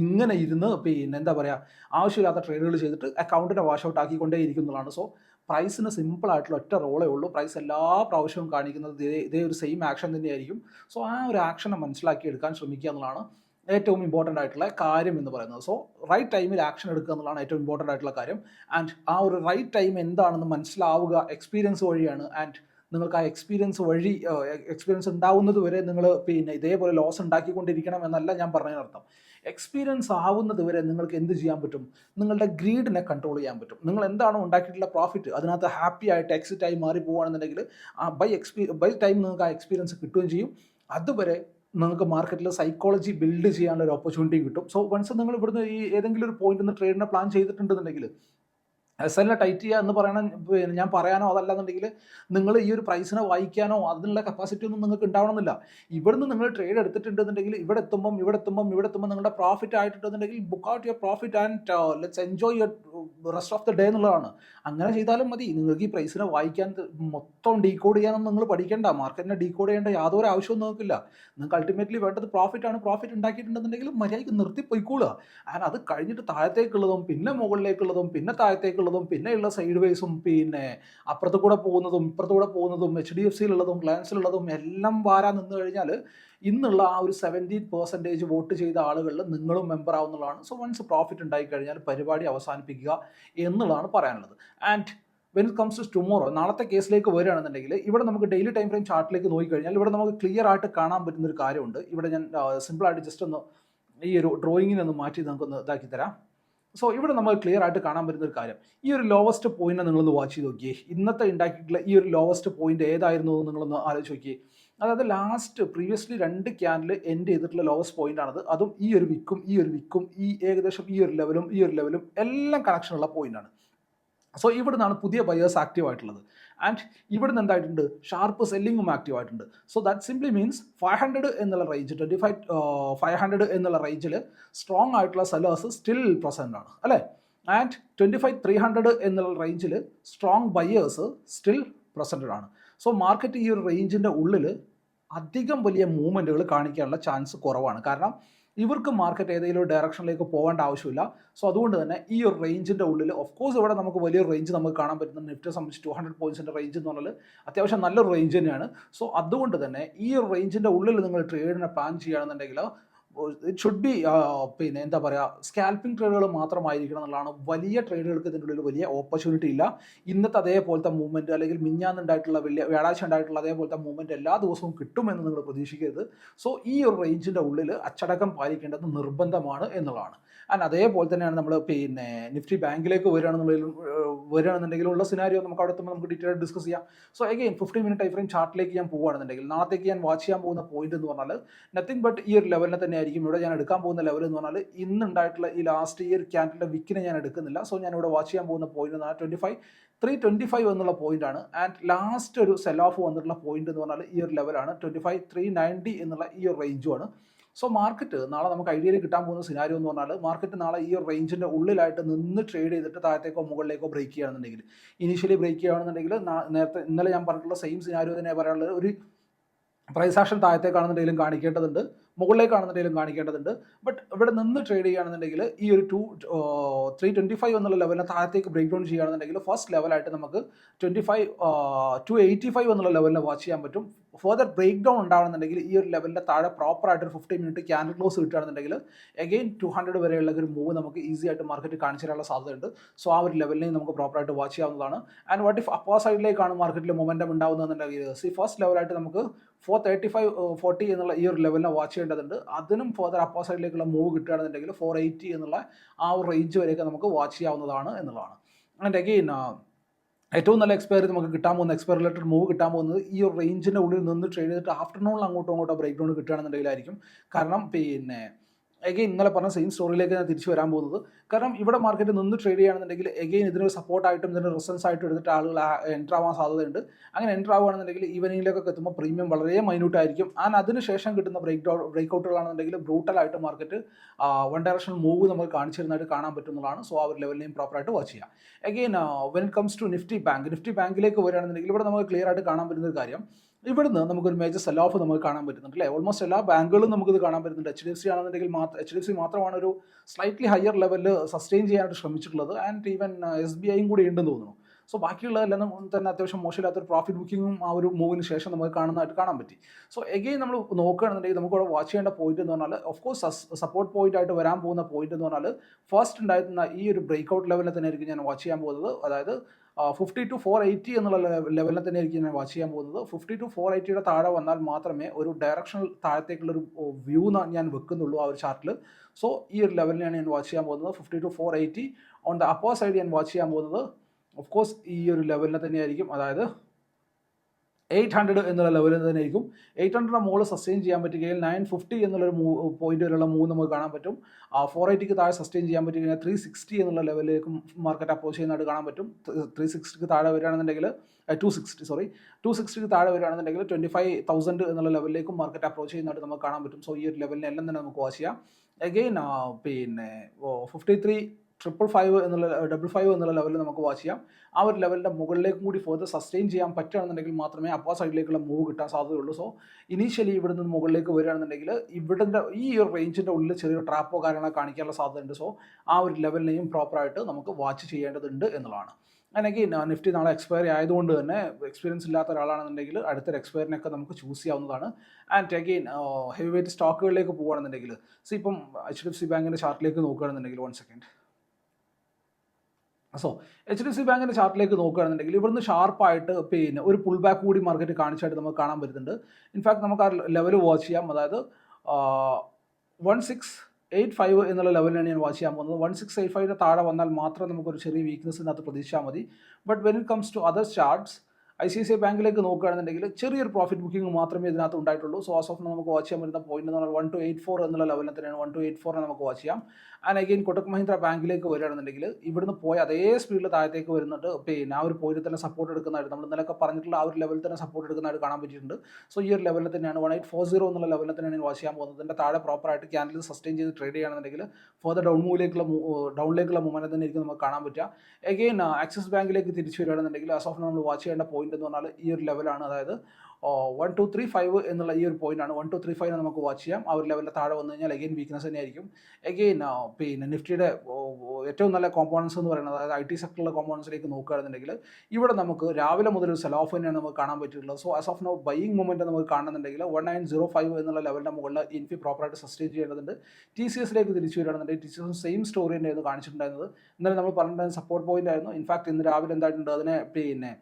ഇങ്ങനെ ഇരുന്ന് പിന്നെ എന്താ പറയുക ആവശ്യമില്ലാത്ത ട്രേഡുകൾ ചെയ്തിട്ട് അക്കൗണ്ടിനെ വാഷ് ഔട്ട് ആക്കിക്കൊണ്ടേ ഇരിക്കുന്നതാണ്. സോ പ്രൈസിന് സിമ്പിൾ ആയിട്ടുള്ള ഒറ്റ റോളേ ഉള്ളൂ. പ്രൈസ് എല്ലാ പ്രാവശ്യവും കാണിക്കുന്നത് ഇതേ ഇതേ ഒരു സെയിം ആക്ഷൻ തന്നെയായിരിക്കും. സോ ആ ഒരു ആക്ഷനെ മനസ്സിലാക്കി എടുക്കാൻ ശ്രമിക്കുക എന്നുള്ളതാണ് ഏറ്റവും ഇമ്പോർട്ടന്റ് ആയിട്ടുള്ള കാര്യം എന്ന് പറയുന്നത്. സോ റൈറ്റ് ടൈമിൽ ആക്ഷൻ എടുക്കുക എന്നുള്ളതാണ് ഏറ്റവും ഇമ്പോർട്ടന്റ് ആയിട്ടുള്ള കാര്യം. ആൻഡ് ആ ഒരു റൈറ്റ് ടൈം എന്താണെന്ന് മനസ്സിലാവുക എക്സ്പീരിയൻസ് വഴിയാണ്. ആൻഡ് നിങ്ങൾക്ക് ആ എക്സ്പീരിയൻസ് വഴി എക്സ്പീരിയൻസ് ഉണ്ടാവുന്നത് വരെ നിങ്ങൾ പിന്നെ ഇതേപോലെ ലോസ് ഉണ്ടാക്കിക്കൊണ്ടിരിക്കണം എന്നല്ല ഞാൻ പറഞ്ഞതിനർത്ഥം. എക്സ്പീരിയൻസ് ആവുന്നത് വരെ നിങ്ങൾക്ക് എന്ത് ചെയ്യാൻ പറ്റും? നിങ്ങളുടെ ഗ്രീഡിനെ കൺട്രോൾ ചെയ്യാൻ പറ്റും. നിങ്ങൾ എന്താണോ ഉണ്ടാക്കിയിട്ടുള്ള പ്രോഫിറ്റ് അതിനകത്ത് ഹാപ്പി ആയിട്ട് എക്സിറ്റ് ആയി മാറി പോവുകയാണെന്നുണ്ടെങ്കിൽ ബൈ എക്സ്പീ ബൈ ടൈം നിങ്ങൾക്ക് ആ എക്സ്പീരിയൻസ് കിട്ടുകയും ചെയ്യും. അതുവരെ നിങ്ങൾക്ക് മാർക്കറ്റിൽ സൈക്കോളജി ബിൽഡ് ചെയ്യാനുള്ള ഒരു ഓപ്പർച്യൂണിറ്റി കിട്ടും. സോ വൺസ് നിങ്ങൾ ഇവിടുന്ന് ഈ ഏതെങ്കിലും ഒരു പോയിന്റ് ട്രേഡിനെ പ്ലാൻ ചെയ്തിട്ടുണ്ടെന്നുണ്ടെങ്കിൽ എസ് എല്ലിനെ ടൈറ്റ് ചെയ്യുക എന്ന് പറയണ പിന്നെ ഞാൻ പറയാനോ അതല്ല എന്നുണ്ടെങ്കിൽ നിങ്ങൾ ഈ ഒരു പ്രൈസിനെ വായിക്കാനോ അതിനുള്ള കപ്പാസിറ്റി ഒന്നും നിങ്ങൾക്ക് ഉണ്ടാവണമെന്നില്ല. ഇവിടുന്ന് നിങ്ങൾ ട്രേഡ് എടുത്തിട്ടുണ്ടെന്നുണ്ടെങ്കിൽ ഇവിടെ എത്തുമ്പം ഇവിടെ എത്തുമ്പം ഇവിടെ എത്തുമ്പോൾ നിങ്ങളുടെ profit ആയിട്ടുണ്ടെന്നുണ്ടെങ്കിൽ book out your profit and let's enjoy your rest of the day എന്നുള്ളതാണ്. അങ്ങനെ ചെയ്താലും മതി. നിങ്ങൾക്ക് ഈ പ്രൈസിനെ വായിക്കാൻ മൊത്തം ഡീകോഡ് ചെയ്യാനൊന്നും നിങ്ങൾ പഠിക്കേണ്ട. മാർക്കറ്റിനെ ഡീകോഡ് ചെയ്യേണ്ട യാതൊരു ആവശ്യവും നിങ്ങൾക്കില്ല. നിങ്ങൾക്ക് അൾട്ടിമേറ്റ്ലി വേണ്ടത് പ്രോഫിറ്റ് ആണ്. പ്രോഫിറ്റ് ഉണ്ടാക്കിയിട്ടുണ്ടെന്നുണ്ടെങ്കിൽ മര്യാദയ്ക്ക് നിർത്തി പോയിക്കോളുക. ആൻഡ് അത് കഴിഞ്ഞിട്ട് താഴത്തേക്കുള്ളതും പിന്നെ മുകളിലേക്കുള്ളതും പിന്നെ താഴത്തേക്കുള്ളതും പിന്നെയുള്ള സൈഡ് വേസും പിന്നെ അപ്പുറത്ത് കൂടെ പോകുന്നതും ഇപ്പുറത്ത് കൂടെ പോകുന്നതും എച്ച് ഡി എഫ് സിയിലുള്ളതും റിലയൻസിലുള്ളതും എല്ലാം വാരാൻ നിന്ന് കഴിഞ്ഞാൽ ഇന്നുള്ള ആ ഒരു സെവന്റീൻ പെർസെന്റേജ് വോട്ട് ചെയ്ത ആളുകളിൽ നിങ്ങളും മെമ്പർ ആവുന്നതാണ്. സോ വൺസ് പ്രോഫിറ്റ് ഉണ്ടായി കഴിഞ്ഞാൽ പരിപാടി അവസാനിപ്പിക്കുക എന്നുള്ളതാണ് പറയാനുള്ളത്. And when it comes to tomorrow നാളത്തെ കേസിലേക്ക് വരികയാണെന്നുണ്ടെങ്കിൽ ഇവിടെ നമുക്ക് ഡെയിലി ടൈം ഫ്രെയിം ചാർട്ടിലേക്ക് നോക്കിക്കഴിഞ്ഞാൽ ഇവിടെ നമുക്ക് ക്ലിയർ ആയിട്ട് കാണാൻ പറ്റുന്ന ഒരു കാര്യമുണ്ട്. ഇവിടെ ഞാൻ സിമ്പിളായിട്ട് ജസ്റ്റ് ഒന്ന് ഈ ഒരു ഡ്രോയിങ്ങിനെ ഒന്ന് മാറ്റി നമുക്കൊന്ന് ഇതാക്കി തരാം. സോ ഇവിടെ നമ്മൾ ക്ലിയർ ആയിട്ട് കാണാൻ പറ്റുന്ന ഒരു കാര്യം. ഈ ഒരു ലോവസ്റ്റ് പോയിന്റ് നിങ്ങളൊന്ന് വാച്ച് ചെയ്ത് നോക്കിയേ. ഇന്നത്തെ ഉണ്ടാക്കിയിട്ടുള്ള ഈ ഒരു ലോവസ്റ്റ് പോയിന്റ് ഏതായിരുന്നു എന്ന് നിങ്ങളൊന്ന് ആലോചിച്ച് നോക്കിയേ. അതായത് ലാസ്റ്റ് പ്രീവിയസ്ലി രണ്ട് ക്യാനിൽ എൻഡ് ചെയ്തിട്ടുള്ള ലോവസ്റ്റ് പോയിന്റ് ആണത്. അതും ഈ ഒരു വിക്കും ഈ ഒരു വിക്കും ഈ ഏകദേശം ഈ ഒരു ലെവലും ഈ ഒരു ലെവലും എല്ലാം കണക്ഷനുള്ള പോയിന്റ് ആണ്. സോ ഇവിടെ നിന്നാണ് പുതിയ ബയേഴ്സ് ആക്റ്റീവ് ആയിട്ടുള്ളത്. ആൻഡ് ഇവിടുന്ന് എന്തായിട്ടുണ്ട്? ഷാർപ്പ് സെല്ലിങ്ങും ആക്റ്റീവ് ആയിട്ടുണ്ട്. So that simply means five hundred എന്നുള്ള range twenty five five hundred എന്നുള്ള റേഞ്ചിൽ സ്ട്രോങ് ആയിട്ടുള്ള സെല്ലേഴ്സ് സ്റ്റിൽ പ്രസന്റ് ആണ്. അല്ലേ? And twenty five three hundred എന്നുള്ള റേഞ്ചിൽ സ്ട്രോങ് ബയേഴ്സ് സ്റ്റിൽ പ്രസന്റഡ് ആണ്. സോ മാർക്കറ്റ് ഈ ഒരു റേഞ്ചിന്റെ ഉള്ളിൽ അധികം വലിയ മൂവ്മെന്റുകൾ കാണിക്കാനുള്ള ചാൻസ് കുറവാണ്. കാരണം ഇവർക്ക് മാർക്കറ്റ് ഏതെങ്കിലും ഒരു ഡയറക്ഷനിലേക്ക് പോകേണ്ട ആവശ്യമില്ല. സോ അതുകൊണ്ട് തന്നെ ഈ ഒരു റേഞ്ചിന്റെ ഉള്ളിൽ ഓഫ് കോഴ്സ് ഇവിടെ നമുക്ക് വലിയൊരു റേഞ്ച് നമുക്ക് കാണാൻ പറ്റുന്ന നിഫ്റ്റിയെ സംബന്ധിച്ച് ടു ഹൺഡ്രഡ് പോയിൻസിന്റെ റേഞ്ച് എന്ന് പറഞ്ഞാൽ അത്യാവശ്യം നല്ലൊരു റേഞ്ച് തന്നെയാണ്. സോ അതുകൊണ്ട് തന്നെ ഈ ഒരു റേഞ്ചിന്റെ ഉള്ളിൽ നിങ്ങൾ ട്രേഡിനെ പ്ലാൻ ചെയ്യുകയാണെന്നുണ്ടെങ്കിൽ ഇറ്റ് ഷുഡ് ബി പിന്നെ എന്താ പറയുക സ്കാൽപ്പിംഗ് ട്രേഡുകൾ മാത്രമായിരിക്കണം എന്നുള്ളതാണ്. വലിയ ട്രേഡുകൾക്ക് ഇതിന്റെ ഉള്ളിൽ വലിയ ഓപ്പർച്യൂണിറ്റി ഇല്ല. ഇന്നത്തെ അതേപോലത്തെ മൂവ്മെന്റ് അല്ലെങ്കിൽ മിഞ്ഞാന്നുണ്ടായിട്ടുള്ള വലിയ വ്യാഴാഴ്ച ഉണ്ടായിട്ടുള്ള അതേപോലത്തെ മൂവ്മെന്റ് എല്ലാ ദിവസവും കിട്ടുമെന്ന് നിങ്ങൾ പ്രതീക്ഷിക്കരുത്. സോ ഈ ഒരു റേഞ്ചിന്റെ ഉള്ളിൽ അച്ചടക്കം പാലിക്കേണ്ടത് നിർബന്ധമാണ് എന്നുള്ളതാണ്. ആൻഡ് അതേപോലെ തന്നെയാണ് നമ്മൾ പിന്നെ നിഫ്റ്റി ബാങ്കിലേക്ക് വരികയാണെന്നുണ്ടെങ്കിലും വരികയാണെന്നുണ്ടെങ്കിൽ ഉള്ള സിനാരിയോ നമുക്ക് അവിടെ എത്തുമ്പോൾ നമുക്ക് ഡീറ്റെയിൽ ഡിസ്കസ് ചെയ്യാം. So again fifteen minute time frame ചാർട്ടിലേക്ക് ഞാൻ പോകുകയാണെന്നുണ്ടെങ്കിൽ നാളത്തേക്ക് ഞാൻ വാച്ച് ചെയ്യാൻ പോകുന്ന പോയിന്റ് എന്ന് പറഞ്ഞാൽ നത്തിങ് ബട്ട് ഈ ഒരു ലെവലിനെ തന്നെ ആയിരിക്കും ഇവിടെ ഞാൻ എടുക്കാൻ പോകുന്ന ലെവൽ എന്ന് പറഞ്ഞാൽ ഇന്നുണ്ടായിട്ടുള്ള ഈ ലാസ്റ്റ് ഇയർ ക്യാൻഡിലെ വിക്കിനെ ഞാൻ എടുക്കുന്നില്ല. സോ ഞാൻ ഇവിടെ വാച്ച് ചെയ്യാൻ പോകുന്ന പോയിന്റ് എന്ന് പറഞ്ഞാൽ twenty five three twenty five എന്നുള്ള പോയിന്റ് ആണ്. ആൻഡ് ലാസ്റ്റ് ഒരു സെൽ ഓഫ് വന്നിട്ടുള്ള പോയിന്റ് എന്ന് പറഞ്ഞാൽ ഈ ഒരു ലെവലാണ് ട്വന്റി ഫൈവ് ത്രീ നയന്റി എന്നുള്ള ഈ ഒരു റേഞ്ചുമാണ് സോ മാർക്കറ്റ് നാളെ നമുക്ക് ഐഡിയയിൽ കിട്ടാൻ പോകുന്ന സിനാരിയോ എന്ന് പറഞ്ഞാൽ മാർക്കറ്റ് നാളെ ഈ ഒരു റേഞ്ചിന്റെ ഉള്ളിലായിട്ട് നിന്ന് ട്രേഡ് ചെയ്തിട്ട് താഴത്തേക്കോ മുകളിലേക്കോ ബ്രേക്ക് ചെയ്യുകയാണെന്നുണ്ടെങ്കിൽ ഇനീഷ്യലി ബ്രേക്ക് ചെയ്യുകയാണെന്നുണ്ടെങ്കിൽ നേരത്തെ ഇന്നലെ ഞാൻ പറഞ്ഞിട്ടുള്ള സെയിം സിനാരിയോ തന്നെ പറയാനുള്ളത് ഒരു പ്രൈസ് ആക്ഷൻ താഴത്തേക്കാണെന്നുണ്ടെങ്കിലും കാണിക്കേണ്ടതുണ്ട് മുകളിലേക്കാണെന്നുണ്ടെങ്കിലും കാണിക്കേണ്ടതുണ്ട്. ബട്ട് ഇവിടെ നിന്ന് ട്രേഡ് ചെയ്യുകയാണെന്നുണ്ടെങ്കിൽ ഈ ഒരു ടു ത്രീ ട്വന്റി ഫൈവ് എന്നുള്ള ലെവലിനെ താഴത്തേക്ക് ബ്രേക്ക് ഡൗൺ ചെയ്യുകയാണെന്നുണ്ടെങ്കിൽ ഫസ്റ്റ് ലെവലായിട്ട് നമുക്ക് twenty five two eighty five എന്നുള്ള ലെവലിനെ വാച്ച് ചെയ്യാൻ പറ്റും. ഫർദർ ബ്രേക്ക് ഡൗൺ ഉണ്ടാവണമെന്നുണ്ടെങ്കിൽ ഈ ഒരു ലെവലിന്റെ താഴെ പ്രോപ്പറായിട്ട് ഒരു ഫിഫ്റ്റി മിനിറ്റ് ക്യാൻഡിൽ ക്ലോസ് കിട്ടുകയാണെന്നുണ്ടെങ്കിൽ എഗെയിൻ ടു ഹൺഡ്രഡ് വരെയുള്ള ഒരു മൂവ് നമുക്ക് ഈസി ആയിട്ട് മാർക്കറ്റ് കാണിച്ചു തരാനുള്ള സാധ്യതയുണ്ട്. സോ ആ ഒരു ലെവലിനെ നമുക്ക് പ്രോപ്പറായിട്ട് വാച്ച് ചെയ്യാവുന്നതാണ്. ആൻഡ് വാട്ട് ഇഫ് അപ്പോ സൈഡിലേക്കാണ് മാർക്കറ്റിൽ മൊമെന്റം ഉണ്ടാവുന്നതെന്നുണ്ടെങ്കിൽ സി ഫസ്റ്റ് ലെവലായിട്ട് നമുക്ക് ഫോർ തേർട്ടി ഫൈവ് ഫോർട്ടി എന്നുള്ള ഈ ഒരു ലെവലിനെ വാച്ച് ചെയ്യേണ്ടതുണ്ട്. അതിനും ഫർദർ അപ്പോ സൈഡിലേക്കുള്ള മൂവ് കിട്ടുകയാണെന്നുണ്ടെങ്കിൽ ഫോർ എയ്റ്റി എന്നുള്ള ആ ഒരു റേഞ്ച് വരെയൊക്കെ നമുക്ക് വാച്ച് ചെയ്യാവുന്നതാണ് എന്നുള്ളതാണ്. ആൻഡ് അഗെയിൻ ഏറ്റവും നല്ല എക്സ്പയറി നമുക്ക് കിട്ടാൻ പോകുന്ന എക്സ്പയർ റിലേറ്റഡ് മൂവ് കിട്ടാൻ പോകുന്നത് ഈ ഒരു റേഞ്ചിന്റെ ഉള്ളിൽ നിന്ന് ട്രേഡ് ചെയ്തിട്ട് ആഫ്റ്റർനൂണിൽ അങ്ങോട്ടും അങ്ങോട്ടും ബ്രേക്ക് ഡൗൺ കിട്ടുകയാണെന്നുണ്ടെങ്കിലായിരിക്കും. കാരണം പിന്നെ എഗെയിൻ ഇന്നലെ പറഞ്ഞ സെയിം സ്റ്റോറിയിലേക്ക് ഞാൻ തിരിച്ചു വരാൻ പോകുന്നത്. കാരണം ഇവിടെ മാർക്കറ്റ് നിന്ന് ട്രേഡ് ചെയ്യുകയാണെന്നുണ്ടെങ്കിൽ എഗെയിൻ ഇതിനൊരു സപ്പോർട്ട് ആയിട്ടും ഇതിന് റെസൻസ് ആയിട്ടും എടുത്തിട്ട് ആളുകൾ എന്റർ ആവാൻ സാധ്യതയുണ്ട്. അങ്ങനെ എന്റർ ആവുകയാണെന്നുണ്ടെങ്കിൽ ഈവനിങ്ങിലേക്കൊക്കെ എത്തുമ്പോൾ പ്രീമിയം വളരെ മൈന്യൂട്ട് ആയിരിക്കും. ആൻഡ് അതിന് ശേഷം കിട്ടുന്ന ബ്രേക്ക് ഡൗൺ ബ്രേക്ക് ഔട്ടുകളാണെന്നുണ്ടെങ്കിൽ ബ്രൂട്ടലായിട്ട് മാർക്കറ്റ് വൺ ഡയറക്ഷൻ മൂവ് നമുക്ക് കാണിച്ചിരുന്നതായിട്ട് കാണാൻ പറ്റുന്നതാണ്. സോ ആ ഒരു ലെവലിനെയും പ്രോപ്പറായിട്ട് വാച്ച് ചെയ്യാം. Again when it comes to Nifty bank Nifty ബാങ്കിലേക്ക് വരികയാണെന്നുണ്ടെങ്കിൽ ഇവിടെ നമുക്ക് ക്ലിയർ ആയിട്ട് കാണാൻ പറ്റുന്ന ഒരു കാര്യം. ഇവിടുന്ന് നമുക്കൊരു മേജർ സെൽ ഓഫ് നമുക്ക് കാണാൻ പറ്റുന്നുണ്ട് അല്ലേ? ഓൾമോസ്റ്റ് എല്ലാ ബാങ്കുകളും നമുക്കിത് കാണാൻ പറ്റുന്നുണ്ട്. എച്ച് ഡി എഫ് സി ആണെന്നുണ്ടെങ്കിൽ മാത്രം എച്ച് ഡി എഫ് സി മാത്രമാണ് ഒരു സ്ലൈറ്റ്ലി ഹയർ ലെവലിൽ സസ്റ്റെയിൻ ചെയ്യാനായിട്ട് ശ്രമിച്ചിട്ടുള്ളത്. ആൻഡ് ഈവൻ എസ് ബി ഐയും കൂടി ഉണ്ടെന്ന് തോന്നുന്നു. സോ ബാക്കിയുള്ളതെല്ലാം തന്നെ അത്യാവശ്യം മോശമില്ലാത്തൊരു പ്രോഫിറ്റ് ബുക്കിങ്ങും ആ ഒരു മൂവിന് ശേഷം നമുക്ക് കാണുന്നതായിട്ട് കാണാൻ പറ്റി. സോ എഗെയിൻ നമ്മൾ നോക്കുകയാണെന്നുണ്ടെങ്കിൽ നമുക്ക് ഇവിടെ വാച്ച് ചെയ്യേണ്ട പോയിന്റ് എന്ന് പറഞ്ഞാൽ ഓഫ് കോഴ്സ് സപ്പോർട്ട് പോയിന്റ് ആയിട്ട് വരാൻ പോകുന്ന പോയിന്റ് എന്ന് പറഞ്ഞാൽ ഫസ്റ്റ് ഉണ്ടായിരുന്ന ഈ ഒരു ബ്രേക്ക് ഔട്ട് ലെവലിൽ തന്നെ ആയിരിക്കും ഞാൻ വാച്ച് ചെയ്യാൻ പോകുന്നത്. അതായത് ഫിഫ്റ്റി ടു ഫോർ എയ്റ്റി എന്നുള്ള ലെവലിൽ തന്നെ ആയിരിക്കും ഞാൻ വാച്ച് ചെയ്യാൻ പോകുന്നത്. ഫിഫ്റ്റി ടു ഫോർ എയ്റ്റിയുടെ താഴെ വന്നാൽ മാത്രമേ ഒരു ഡയറക്ഷണൽ താഴത്തേക്കുള്ളൊരു വ്യൂ ഞാൻ വെക്കുന്നുള്ളൂ ആ ഒരു ചാർട്ടിൽ സോ ഈ ഒരു ലെവലിനെയാണ് ഞാൻ വാച്ച് ചെയ്യാൻ പോകുന്നത്. Fifty two four eighty on the upper side ഞാൻ വാച്ച് ചെയ്യാൻ പോകുന്നത് ഓഫ് കോഴ്സ് ഈ ഒരു ലെവലിനെ തന്നെയായിരിക്കും. അതായത് എയ്റ്റ് ഹൺഡ്രഡ് എന്നുള്ള ലെവലിൽ തന്നെ ആയിരിക്കും എയ്റ്റ് ഹൺഡ്രഡ് മുകളിൽ സസ്റ്റെയിൻ ചെയ്യാൻ പറ്റുകയിൽ നയൻ ഫിഫ്റ്റി എന്നുള്ളൊരു പോയിന്റ് വരെയുള്ള മൂവ് നമുക്ക് കാണാൻ പറ്റും. ഫോർ എയ്റ്റിക്ക് താഴെ സസ്റ്റെയിൻ ചെയ്യാൻ പറ്റുകഴിഞ്ഞാൽ ത്രീ സിക്സ്റ്റി എന്നുള്ള ലെവലിലേക്കും മാർക്കറ്റ് അപ്രോച്ച് ചെയ്യുന്നതായിട്ട് കാണാൻ പറ്റും. ത്രീ സിക്സ്റ്റിക്ക് താഴെ വരികയാണെന്നുണ്ടെങ്കിൽ ടു സിക്സ്റ്റി സോറി ടു സിക്സ്റ്റിക്ക് താഴെ വരികയാണെന്നുണ്ടെങ്കിൽ ട്വന്റി ഫൈവ് തൗസൻഡ് എന്നുള്ള ലെവലിലേക്കും മാർക്കറ്റ് അപ്രോച്ച് ചെയ്യുന്നതായിട്ട് നമുക്ക് കാണാൻ പറ്റും. സോ ഈ ഒരു ലെവലിനെ എല്ലാം തന്നെ നമുക്ക് വാച്ച് ചെയ്യാം. അഗെയിൻ പിന്നെ ഫിഫ്റ്റി ത്രീ ട്രിപ്പിൾ ഫൈവ് എന്നുള്ള ഡബിൾ ഫൈവ് എന്നുള്ള ലെവലിൽ നമുക്ക് വാച്ച് ചെയ്യാം. ആ ഒരു ലെവലിന്റെ മുകളിലേക്ക് കൂടി ഫർദർ സസ്റ്റെയിൻ ചെയ്യാൻ പറ്റുകയാണെന്നുണ്ടെങ്കിൽ മാത്രമേ അപ്പോ സൈഡിലേക്കുള്ള മൂവ് കിട്ടാൻ സാധ്യതയുള്ളൂ. സോ ഇനീഷ്യലി ഇവിടെ നിന്ന് മുകളിലേക്ക് വരികയാണെന്നുണ്ടെങ്കിൽ ഇവിടുത്തെ ഈ ഒരു റേഞ്ചിന്റെ ഉള്ളിൽ ചെറിയൊരു ട്രാപ്പോ കാര്യങ്ങളോ കാണിക്കാനുള്ള സാധ്യതയുണ്ട്. സോ ആ ഒരു ലെവലിനെയും പ്രോപ്പറായിട്ട് നമുക്ക് വാച്ച് ചെയ്യേണ്ടതുണ്ട് എന്നുള്ളതാണ്. അല്ലെങ്കിൽ നിഫ്റ്റി നാളെ എക്സ്പയറി ആയതുകൊണ്ട് തന്നെ എക്സ്പീരിയൻസ് ഇല്ലാത്ത ഒരാളാണെന്നുണ്ടെങ്കിൽ അടുത്തൊരു എക്സ്പയറിനൊക്കെ നമുക്ക് ചൂസ് ചെയ്യാവുന്നതാണ്. ആൻഡ് അഗെയിൻ ഹെവി വെയിറ്റ് സ്റ്റോക്കുകളിലേക്ക് പോകുകയാണെന്നുണ്ടെങ്കിൽ സി ഇപ്പം എച്ച് ഡി എഫ് സി ബാങ്കിന്റെ ചാർട്ടിലേക്ക് നോക്കുകയാണെന്നുണ്ടെങ്കിൽ one second so H D C ബാങ്കിന്റെ ചാർട്ടിലേക്ക് നോക്കുകയാണെന്നുണ്ടെങ്കിൽ ഇവിടുന്ന് ഷാർപ്പായിട്ട് പിന്നെ ഒരു പുൾ ബാക്ക് കൂടി മാർക്കറ്റ് കാണിച്ചായിട്ട് നമുക്ക് കാണാൻ പറ്റുന്നുണ്ട്. ഇൻഫാക്ട് നമുക്ക് ആ ലെവൽ വാച്ച് ചെയ്യാം. അതായത് വൺ സിക്സ് എയ്റ്റ് ഫൈവ് എന്നുള്ള ലെവലിലാണ് ഞാൻ വാച്ച് ചെയ്യാൻ പോകുന്നത്. വൺ സിക്സ് എയ്റ്റ് ഫൈവിന്റെ താഴെ വന്നാൽ മാത്രം നമുക്കൊരു ചെറിയ വീക്ക്നെസ് ഇതിനകത്ത് പ്രതീക്ഷിച്ചാൽ മതി. But when it comes to other charts I C C ബാങ്കിലേക്ക് നോക്കുകയാണെന്നുണ്ടെങ്കിൽ ചെറിയൊരു പ്രോഫിറ്റ് ബുക്കിംഗ് മാത്രമേ ഇതിനകത്ത് ഉണ്ടായിട്ടുള്ളൂ. സോ ആസ് ഓഫ് നമുക്ക് വാച്ച് ചെയ്യാൻ പറ്റുന്ന പോയിന്റ് എന്ന് പറഞ്ഞാൽ വൺ ടു എയ്റ്റ് ഫോർ എന്നുള്ള ലെവലിൽ തന്നെയാണ് വൺ ടു എയ്റ്റ് ഫോറിനെ നമുക്ക് വാച്ച് ചെയ്യാം. ആൻഡ് അഗെയിൻ കൊട്ടക് മഹീന്ദ്ര ബാങ്കിലേക്ക് വരികയാണെന്നുണ്ടെങ്കിൽ ഇവിടുന്ന് പോയി അതേ സ്പീഡിൽ താഴത്തേക്ക് വരുന്നുണ്ട്. പിന്നെ ആ ഒരു പോയിന്റ് തന്നെ സപ്പോർട്ട് എടുക്കുന്നതായിട്ട് നമ്മൾ ഇന്നലെയൊക്കെ പറഞ്ഞിട്ടുള്ള ആ ഒരു ലെവലിൽ തന്നെ സപ്പോർട്ട് എടുക്കുന്നതായിട്ട് കാണാൻ പറ്റിയിട്ടുണ്ട്. സോ ഈ ഒരു ലെവലിൽ തന്നെയാണ് വൺ എയ്റ്റ് ഫോർ സീറോ എന്നുള്ള ലെവലിൽ തന്നെയാണ് വാച്ച് ചെയ്യാൻ പോകുന്നത്. ഇതിന്റെ താഴെ പ്രോപ്പറായിട്ട് ക്യാൻഡിൽ സസ്റ്റെയിൻ ചെയ്ത് ട്രേഡ് ചെയ്യുകയാണെന്നുണ്ടെങ്കിൽ ഫർദർ ഡൗൺ മൂവിലേക്കുള്ള ഡൗണിലേക്കുള്ള മൂവ്മെന്റ് തന്നെ എനിക്ക് നമുക്ക് കാണാൻ പറ്റുക. അഗെയിൻ ആക്സിസ് ബാങ്കിലേക്ക് തിരിച്ചു വരികയാണെന്നുണ്ടെങ്കിൽ ആസ് ഓഫ് നമ്മൾ വാച്ച് ചെയ്യേണ്ട പോയിന്റ് എന്ന് പറഞ്ഞാൽ ഈ ഒരു ലെവലാണ് അതായത് വൺ ടു ത്രീ ഫൈവ് എന്നുള്ള ഈ ഒരു പോയിന്റ് ആണ്. വൺ ടു ത്രീ ഫൈവ് നമുക്ക് വാച്ച് ചെയ്യാം. ആ ഒരു ലെവലിൽ താഴെ വന്നു കഴിഞ്ഞാൽ എഗെയിൻ വീക്ക്നെസ് തന്നെയായിരിക്കും. എഗെയിൻ പിന്നെ നിഫ്റ്റിയുടെ ഏറ്റവും നല്ല കോമ്പോണൻസ് എന്ന് പറയുന്നത് അതായത് ഐ ടി സെക്ടറിലെ കോമ്പോണൻസിലേക്ക് നോക്കുകയാണെന്നുണ്ടെങ്കിൽ ഇവിടെ നമുക്ക് രാവിലെ മുതൽ ഒരു സെൽ ഓഫ് തന്നെയാണ് നമുക്ക് കാണാൻ പറ്റിയിട്ടുള്ളത്. So as of no buying moment നമുക്ക് കാണുന്നുണ്ടെങ്കിൽ വൺ നയൻ സീറോ ഫൈവ് എന്നുള്ള ലെവലിന്റെ മുകളിൽ ഇൻഫി പ്രോപ്പറായിട്ട് സസ്റ്റെയിൻ ചെയ്യേണ്ടതുണ്ട്. ടി സി എസിലേക്ക് തിരിച്ചു വരികയാണെന്നുണ്ടെങ്കിൽ ടി സി എസും സെയിം സ്റ്റോറി തന്നെയായിരുന്നു കാണിച്ചിട്ടുണ്ടായിരുന്നത്. ഇന്നലെ നമ്മൾ പറഞ്ഞിട്ടുണ്ടായിരുന്ന സപ്പോർട്ട് പോയിന്റ് ആയിരുന്നു. ഇൻഫാക്ട് ഇന്ന് രാവിലെ എന്തായിട്ടുണ്ട് അതിനെ പിന്നെ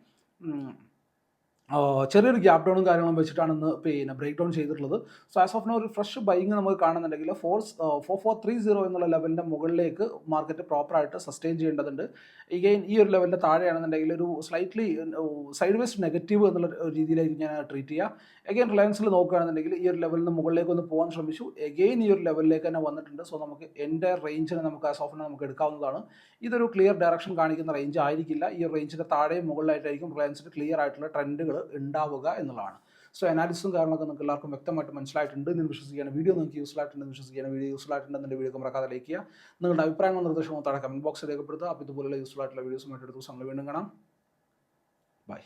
嗯。ചെറിയൊരു ഗ്യാപ് ഡൗണും കാര്യങ്ങളും വെച്ചിട്ടാണ് ഇന്ന് പിന്നെ ബ്രേക്ക് ഡൗൺ ചെയ്തിട്ടുള്ളത്. സോ ആസ് ഓഫ് നോ ഒരു ഫ്രഷ് ബൈങ് നമുക്ക് കാണുന്നുണ്ടെങ്കിൽ four four four three zero എന്നുള്ള ലെവലിന്റെ മുകളിലേക്ക് മാർക്കറ്റ് പ്രോപ്പറായിട്ട് സസ്റ്റെയിൻ ചെയ്യേണ്ടതുണ്ട്. ഇഗെയിൻ ഈ ഒരു ലെവലിന്റെ താഴെയാണെന്നുണ്ടെങ്കിൽ ഒരു സ്ലൈറ്റ്ലി സൈഡ് വേസ്റ്റ് നെഗറ്റീവ് എന്നുള്ള രീതിയിലായിരിക്കും ഞാൻ ട്രീറ്റ് ചെയ്യുക. എഗെയിൻ റിലയൻസിൽ നോക്കുകയാണെന്നുണ്ടെങ്കിൽ ഈ ഒരു ലെവലിൽ നിന്ന് മുകളിലേക്ക് ഒന്ന് പോകാൻ ശ്രമിച്ചു. എഗെയിൻ ഈ ഒരു ലെവലിലേക്ക് തന്നെ വന്നിട്ടുണ്ട്. സോ നമുക്ക് എന്റെ റേഞ്ചിനെ നമുക്ക് ആസ് ഓഫ് നമുക്ക് എടുക്കാവുന്നതാണ്. ഇതൊരു ക്ലിയർ ഡയറക്ഷൻ കാണിക്കുന്ന റേഞ്ച് ആയിരിക്കില്ല. ഈ റേഞ്ചിന്റെ താഴെയും മുകളിലായിട്ടായിരിക്കും റിലയൻസിന്റെ ക്ലിയർ ആയിട്ടുള്ള ട്രെൻഡുകൾ ഉണ്ടാവുക എന്നുള്ളതാണ്. സോ അനാലിസും കാരണമൊക്കെ നിങ്ങൾക്ക് എല്ലാവർക്കും വ്യക്തമായിട്ട് മനസ്സിലായിട്ടുണ്ട്. എന്ന് വിശ്വസിക്കുകയാണ് വീഡിയോ നിങ്ങൾക്ക് യൂസ്ഫുൾ ആയിട്ടുണ്ടെന്ന് വിശ്വസിക്കുകയാണ്. വീഡിയോ യൂസ്ഫുൾ ആയിട്ടുണ്ടെന്ന് വീഡിയോ മറക്കാതെ ലൈക്ക് ചെയ്യുക. നിങ്ങളുടെ അഭിപ്രായങ്ങളും നിർദ്ദേശങ്ങളും താഴെ കമന്റ് ബോക്സിൽ രേഖപ്പെടുത്തുക. അപ്പോൾ ഇതുപോലുള്ള യൂസ്ഫുൾ ആയിട്ടുള്ള വീഡിയോസുമായിട്ട് എടുത്ത് ദിവസം വീണ്ടും കാണാം. ബൈ